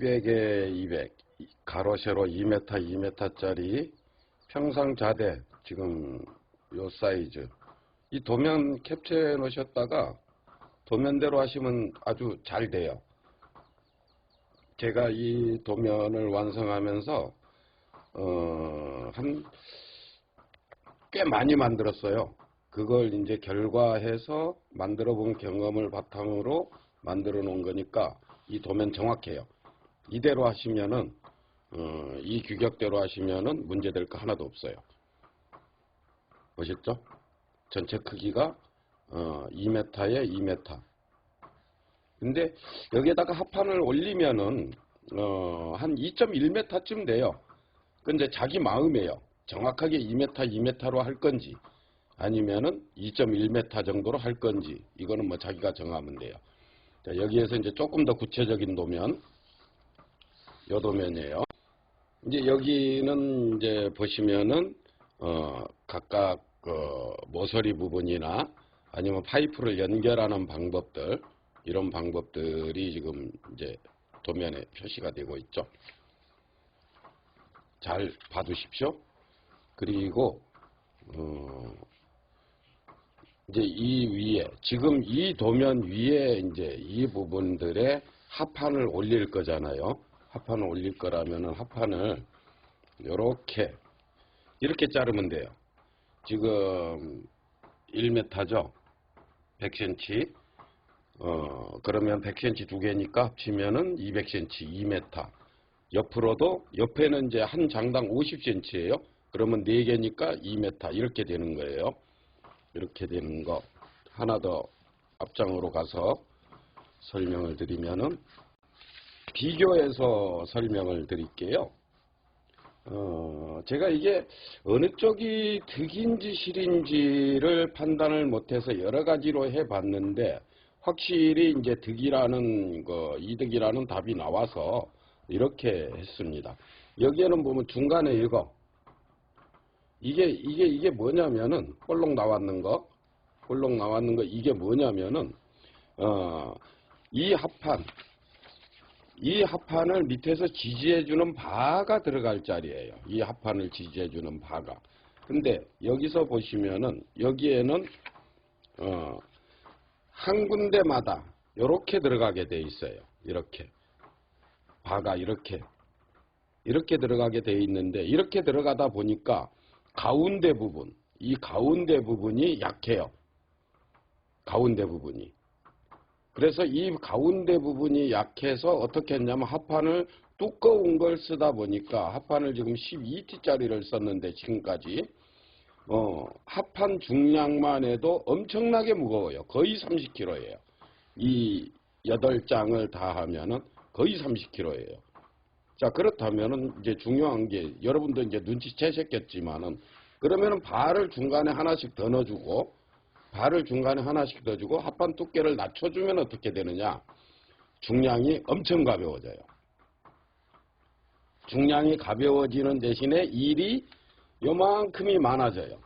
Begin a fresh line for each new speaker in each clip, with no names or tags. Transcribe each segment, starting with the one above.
200에 200 가로 세로 2m 2m짜리 평상 자대 지금 요 사이즈 이 도면 캡처해 놓으셨다가 도면대로 하시면 아주 잘 돼요. 제가 이 도면을 완성하면서 어, 한 꽤 많이 만들었어요. 그걸 이제 결과해서 만들어 본 경험을 바탕으로 만들어 놓은 거니까 이 도면 정확해요. 이대로 하시면은 어, 이 규격대로 하시면은 문제될 거 하나도 없어요. 보셨죠? 전체 크기가 어, 2m에 2m. 근데 여기에다가 합판을 올리면은 어, 한 2.1m쯤 돼요. 근데 자기 마음이에요. 정확하게 2m, 2m로 할 건지 아니면은 2.1m 정도로 할 건지 이거는 뭐 자기가 정하면 돼요. 자, 여기에서 이제 조금 더 구체적인 도면 요 도면이에요. 이제 여기는 이제 보시면은 어 각각 그 모서리 부분이나 아니면 파이프를 연결하는 방법들 이런 방법들이 지금 이제 도면에 표시가 되고 있죠. 잘 봐두십시오. 그리고 어 이제 이 위에 지금 이 도면 위에 이제 이 부분들의 합판을 올릴 거잖아요. 합판을 올릴 거라면은 합판을 이렇게 이렇게 자르면 돼요. 지금 1m죠. 100cm. 어 그러면 100cm 두 개니까 합치면은 200cm, 2m. 옆으로도 옆에는 이제 한 장당 50cm예요. 그러면 네 개니까 2m 이렇게 되는 거예요. 이렇게 되는 거 하나 더 앞장으로 가서 설명을 드리면은 비교해서 설명을 드릴게요. 어, 제가 이게 어느 쪽이 득인지 실인지를 판단을 못해서 여러 가지로 해봤는데 확실히 이제 득이라는 거, 이득이라는 답이 나와서 이렇게 했습니다. 여기에는 보면 중간에 이거 이게 이게 이게 뭐냐면은 볼록 나왔는 거, 볼록 나왔는 거 이게 뭐냐면은 어, 이 합판 이 합판을 밑에서 지지해주는 바가 들어갈 자리예요. 이 합판을 지지해주는 바가. 근데 여기서 보시면은 여기에는 어, 한 군데마다 이렇게 들어가게 돼 있어요. 이렇게 바가 이렇게 이렇게 들어가게 돼 있는데 이렇게 들어가다 보니까 가운데 부분 이 가운데 부분이 약해요. 가운데 부분이. 그래서 이 가운데 부분이 약해서 어떻게 했냐면 합판을 두꺼운 걸 쓰다 보니까 합판을 지금 12T짜리를 썼는데 지금까지 어, 합판 중량만 해도 엄청나게 무거워요. 거의 30kg예요. 이 8장을 다 하면은 거의 30kg예요. 자, 그렇다면은 이제 중요한 게 여러분도 이제 눈치채셨겠지만은 그러면은 발을 중간에 하나씩 더 넣어주고 발을 중간에 하나씩 더 주고 합판 두께를 낮춰주면 어떻게 되느냐? 중량이 엄청 가벼워져요. 중량이 가벼워지는 대신에 일이 요만큼이 많아져요.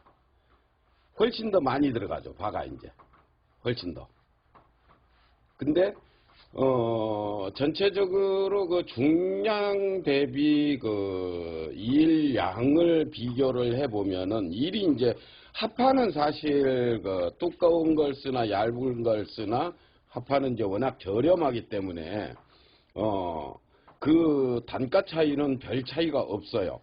훨씬 더 많이 들어가죠. 바가 이제. 훨씬 더. 근데 어, 전체적으로 그 중량 대비 그 일량을 비교를 해보면은 일이 이제 합판은 사실 그 두꺼운 걸 쓰나 얇은 걸 쓰나 합판은 이제 워낙 저렴하기 때문에 어, 그 단가 차이는 별 차이가 없어요.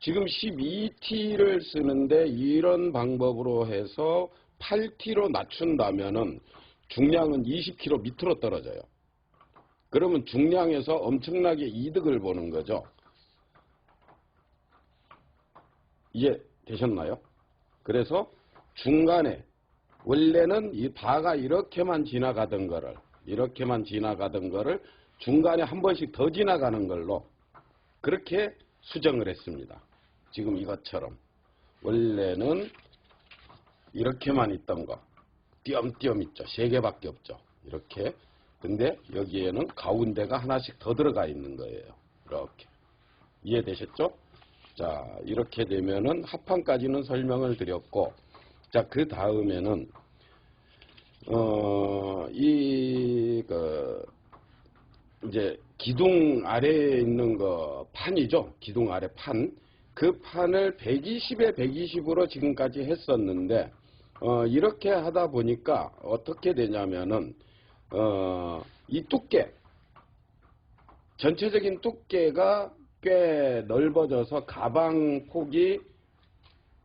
지금 12T를 쓰는데 이런 방법으로 해서 8T로 낮춘다면은 중량은 20kg 밑으로 떨어져요. 그러면 중량에서 엄청나게 이득을 보는 거죠. 이해 되셨나요? 그래서 중간에 원래는 이 바가 이렇게만 지나가던 거를 이렇게만 지나가던 거를 중간에 한 번씩 더 지나가는 걸로 그렇게 수정을 했습니다. 지금 이것처럼 원래는 이렇게만 있던 거 띄엄띄엄 있죠. 세 개밖에 없죠. 이렇게. 근데 여기에는 가운데가 하나씩 더 들어가 있는 거예요. 이렇게. 이해되셨죠? 자, 이렇게 되면은 합판까지는 설명을 드렸고, 자, 그 다음에는, 어, 이, 그, 이제 기둥 아래에 있는 거 판이죠. 기둥 아래 판. 그 판을 120에 120으로 지금까지 했었는데 어, 이렇게 하다 보니까 어떻게 되냐면은 어, 이 두께 전체적인 두께가 꽤 넓어져서 가방 폭이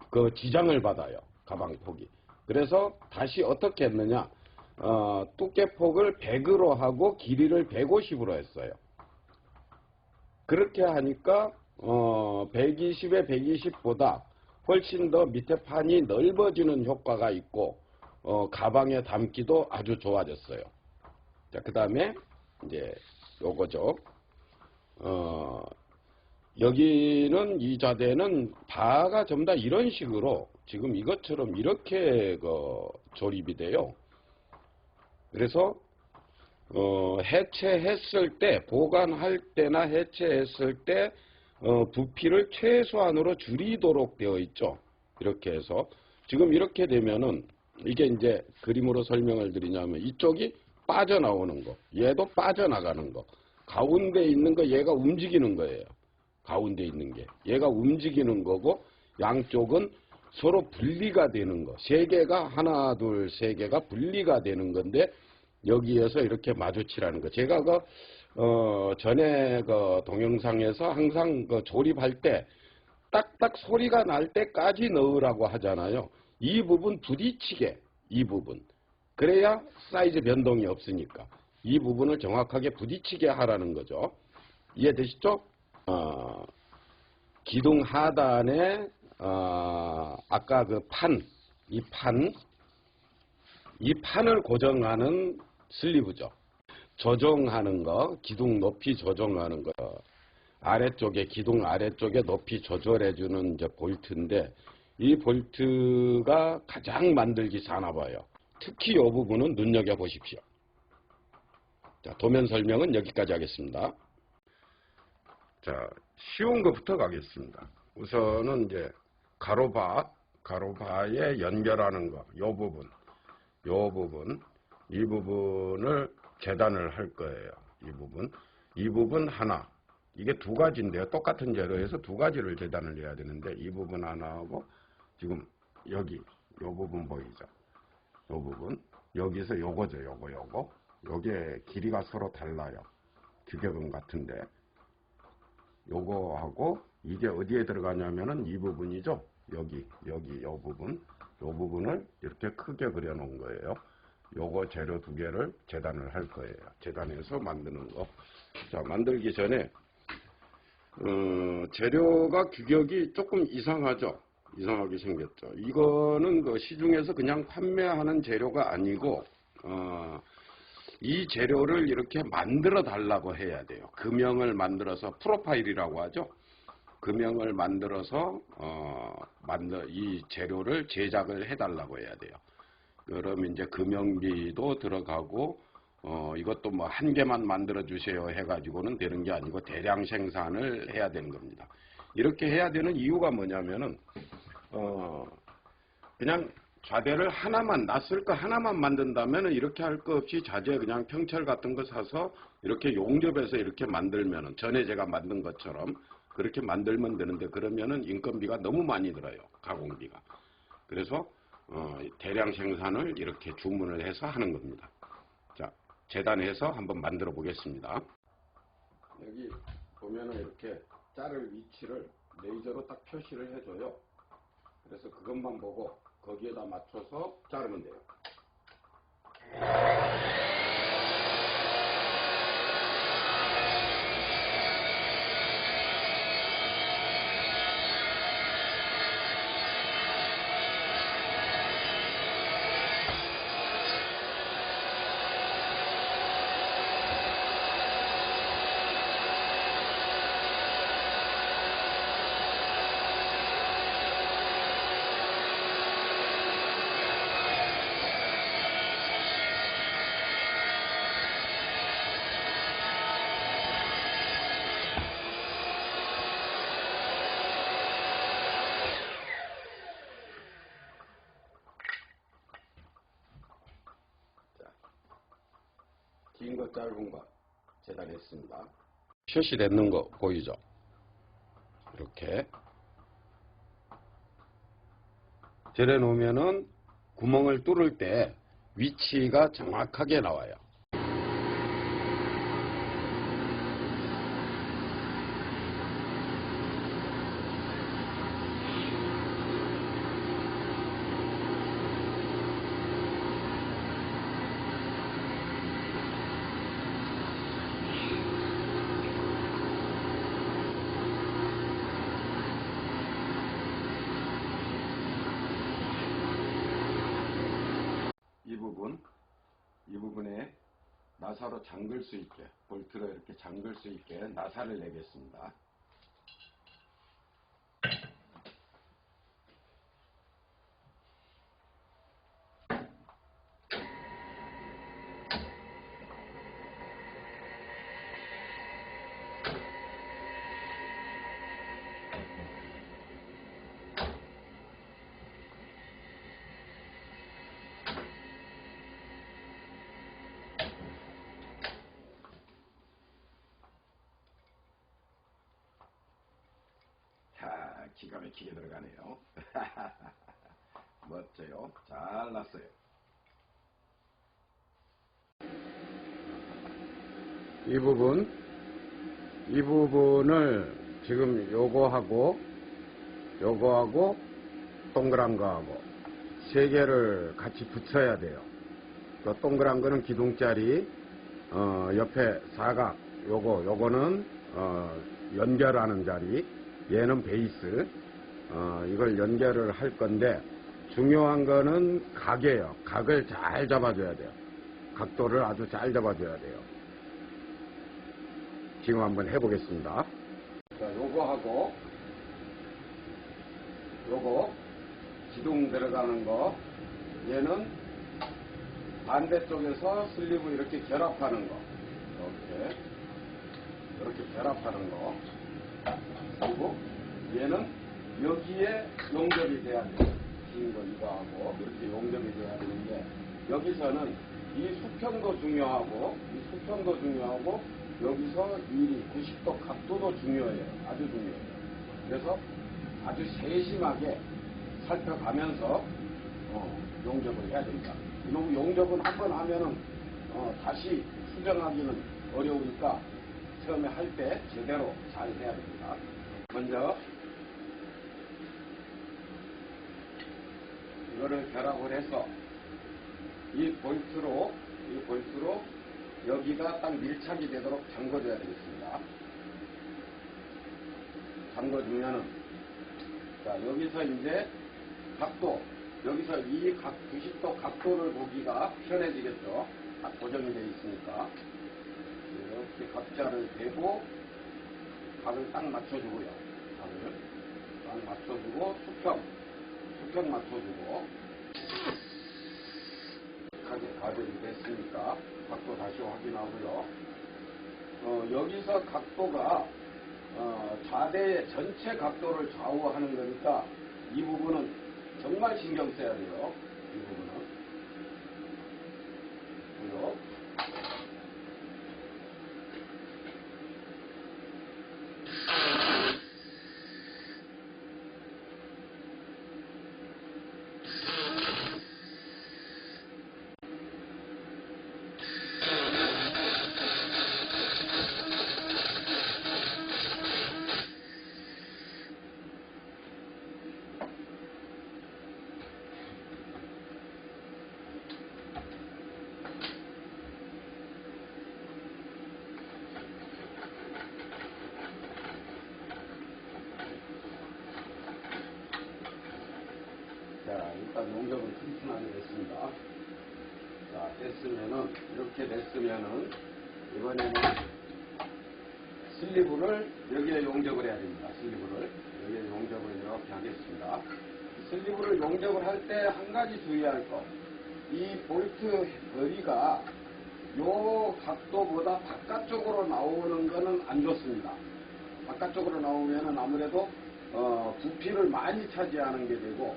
그 지장을 받아요. 가방 폭이. 그래서 다시 어떻게 했느냐? 어, 두께 폭을 100으로 하고 길이를 150으로 했어요. 그렇게 하니까 어, 120에 120보다 훨씬 더 밑에 판이 넓어지는 효과가 있고 어, 가방에 담기도 아주 좋아졌어요. 자, 그 다음에 이제 요거죠. 어, 여기는 이 자대는 바가 전부 다 이런 식으로 지금 이것처럼 이렇게 그 조립이 돼요. 그래서 어, 해체했을 때 보관할 때나 해체했을 때 어, 부피를 최소한으로 줄이도록 되어 있죠. 이렇게 해서 지금 이렇게 되면은 이게 이제 그림으로 설명을 드리냐면 이쪽이 빠져나오는 거, 얘도 빠져나가는 거, 가운데 있는 거 얘가 움직이는 거예요. 가운데 있는 게 얘가 움직이는 거고 양쪽은 서로 분리가 되는 거. 세 개가 하나, 둘, 세 개가 분리가 되는 건데 여기에서 이렇게 마주치라는 거. 제가 그 어, 전에 그 동영상에서 항상 그 조립할 때 딱딱 소리가 날 때까지 넣으라고 하잖아요. 이 부분 부딪히게 이 부분. 그래야 사이즈 변동이 없으니까 이 부분을 정확하게 부딪히게 하라는 거죠. 이해되시죠? 어, 기둥 하단에 어, 아까 그 판, 이 판, 이 판을 고정하는 슬리브죠. 조정하는 거, 기둥 높이 조정하는 거, 아래쪽에 기둥 아래쪽에 높이 조절해주는 이제 볼트인데 이 볼트가 가장 만들기 사나봐요. 특히 이 부분은 눈여겨 보십시오. 자, 도면 설명은 여기까지 하겠습니다. 자, 쉬운 것부터 가겠습니다. 우선은 이제 가로바, 가로바에 연결하는 거, 요 부분, 요 부분, 이 부분을 재단을 할 거예요. 이 부분, 이 부분 하나. 이게 두 가지인데요. 똑같은 재료에서 두 가지를 재단을 해야 되는데 이 부분 하나하고 지금 여기 요 부분 보이죠? 요 부분 여기서 요거죠. 요거 요거. 요게 길이가 서로 달라요. 규격은 같은데 요거하고 이게 어디에 들어가냐면은 이 부분이죠. 여기 여기 요 부분 요 부분을 이렇게 크게 그려 놓은 거예요. 요거 재료 두 개를 재단을 할 거예요. 재단해서 만드는 거. 자, 만들기 전에 어, 재료가 규격이 조금 이상하죠. 이상하게 생겼죠. 이거는 그 시중에서 그냥 판매하는 재료가 아니고 어, 이 재료를 이렇게 만들어 달라고 해야 돼요. 금형을 만들어서 프로파일이라고 하죠. 금형을 만들어서 어, 만들 이 재료를 제작을 해달라고 해야 돼요. 그럼 이제 금형비도 들어가고 어, 이것도 뭐 한 개만 만들어 주세요 해가지고는 되는 게 아니고 대량 생산을 해야 되는 겁니다. 이렇게 해야 되는 이유가 뭐냐면은 어, 그냥 좌대를 하나만 낯설 거 하나만 만든다면 이렇게 할 거 없이 자재 그냥 평철 같은 거 사서 이렇게 용접해서 이렇게 만들면은 전에 제가 만든 것처럼 그렇게 만들면 되는데 그러면은 인건비가 너무 많이 들어요 가공비가. 그래서 어, 대량 생산을 이렇게 주문을 해서 하는 겁니다. 자 재단해서 한번 만들어 보겠습니다. 여기 보면은 이렇게 자를 위치를 레이저로 딱 표시를 해줘요. 그래서 그것만 보고 거기에다 맞춰서 자르면 돼요. 긴거 짧은 거 재단했습니다. 표시되는 거 보이죠? 이렇게 절에 놓으면은 구멍을 뚫을 때 위치가 정확하게 나와요. 이 부분, 이 부분에 나사로 잠글 수 있게, 볼트로 이렇게 잠글 수 있게 나사를 내겠습니다. 자, 기가 막히게 들어가네요. 멋져요. 잘 났어요. 이 부분, 이 부분을 지금 요거하고, 요거하고, 동그란 거하고, 세 개를 같이 붙여야 돼요. 그 동그란 거는 기둥자리, 어, 옆에 사각, 요거, 요거는, 어, 연결하는 자리, 얘는 베이스, 어, 이걸 연결을 할 건데, 중요한 거는 각이에요. 각을 잘 잡아줘야 돼요. 각도를 아주 잘 잡아줘야 돼요. 지금 한번 해보겠습니다. 자, 요거 하고, 요거, 기둥 들어가는 거, 얘는 반대쪽에서 슬리브 이렇게 결합하는 거. 이렇게. 이렇게 결합하는 거. 그리고 얘는 여기에 용접이 돼야 돼요. 긴거 이거 하고 이렇게 용접이 돼야 되는데 여기서는 이 수평도 중요하고 이 수평도 중요하고 여기서 이 90도 각도도 중요해요. 아주 중요해요. 그래서 아주 세심하게 살펴가면서 어, 용접을 해야 됩니다. 이놈 용접은 한 번 하면은 어, 다시 수정하기는 어려우니까 처음에 할 때 제대로 잘 해야 됩니다. 먼저 이거를 결합을 해서 이 볼트로 이 볼트로 여기가 딱 밀착이 되도록 잠궈줘야 되겠습니다. 잠궈주면은 자 여기서 이제 각도 여기서 이 각 90도 각도를 보기가 편해지겠죠. 딱 고정이 되어 있으니까 이렇게 각자를 대고 각을 딱 맞춰주고요. 각을 딱 맞춰주고 수평 수평 맞춰주고 하게 가정이 됐으니까 각도 다시 확인하고요. 어, 여기서 각도가 어, 좌대의 전체 각도를 좌우하는 거니까 이 부분은 정말 신경 써야 돼요. 자, 일단 용접은 튼튼하게 됐습니다. 자, 됐으면은, 이렇게 됐으면은, 이번에는 슬리브를 여기에 용접을 해야 됩니다. 슬리브를. 여기에 용접을 이렇게 하겠습니다. 슬리브를 용접을 할 때 한 가지 주의할 거. 이 볼트 거리가 요 각도보다 바깥쪽으로 나오는 거는 안 좋습니다. 바깥쪽으로 나오면은 아무래도 어, 부피를 많이 차지하는 게 되고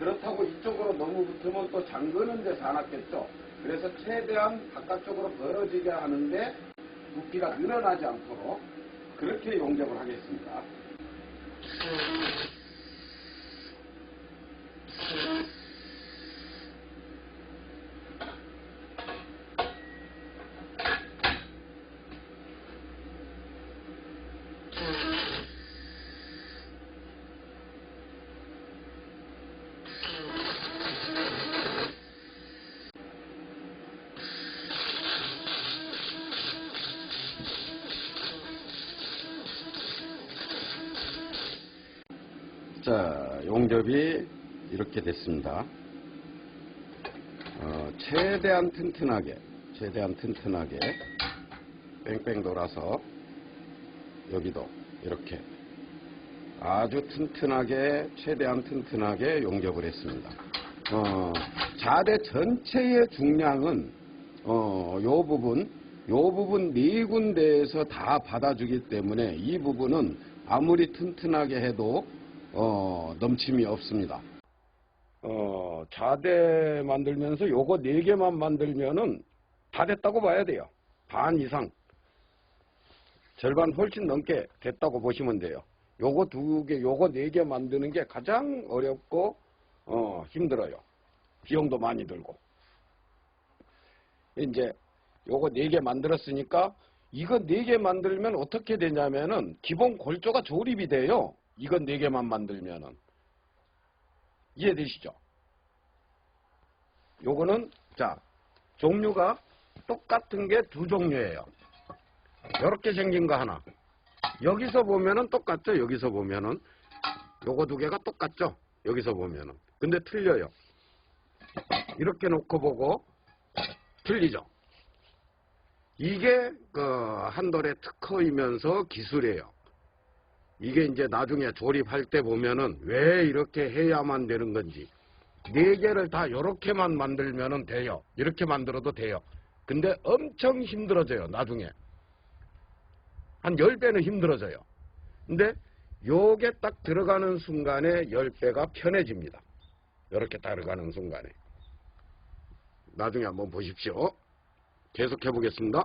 그렇다고 이쪽으로 너무 붙으면 또 잠그는 데 사납겠죠. 그래서 최대한 바깥쪽으로 벌어지게 하는데 부피가 늘어나지 않도록 그렇게 용접을 하겠습니다. 자, 용접이 이렇게 됐습니다. 어, 최대한 튼튼하게, 최대한 튼튼하게 뺑뺑 돌아서 여기도 이렇게 아주 튼튼하게, 최대한 튼튼하게 용접을 했습니다. 어, 자대 전체의 중량은 어, 요 부분, 요 부분 네 군데에서 다 받아주기 때문에 이 부분은 아무리 튼튼하게 해도 어, 넘침이 없습니다. 어, 자대 만들면서 요거 네 개만 만들면은 다 됐다고 봐야 돼요. 반 이상. 절반 훨씬 넘게 됐다고 보시면 돼요. 요거 두 개, 요거 네 개 만드는 게 가장 어렵고, 어, 힘들어요. 비용도 많이 들고. 이제 요거 네 개 만들었으니까 이거 네 개 만들면 어떻게 되냐면은 기본 골조가 조립이 돼요. 이거 네 개만 만들면은 이해되시죠? 요거는 자 종류가 똑같은 게 두 종류예요. 이렇게 생긴 거 하나. 여기서 보면은 똑같죠. 여기서 보면은 요거 두 개가 똑같죠. 여기서 보면은 근데 틀려요. 이렇게 놓고 보고 틀리죠. 이게 그 한돌의 특허이면서 기술이에요. 이게 이제 나중에 조립할 때 보면은 왜 이렇게 해야만 되는 건지 네 개를 다 이렇게만 만들면은 돼요. 이렇게 만들어도 돼요. 근데 엄청 힘들어져요. 나중에 한 10배는 힘들어져요. 근데 요게 딱 들어가는 순간에 10배가 편해집니다. 이렇게 들어가는 순간에 나중에 한번 보십시오. 계속 해 보겠습니다.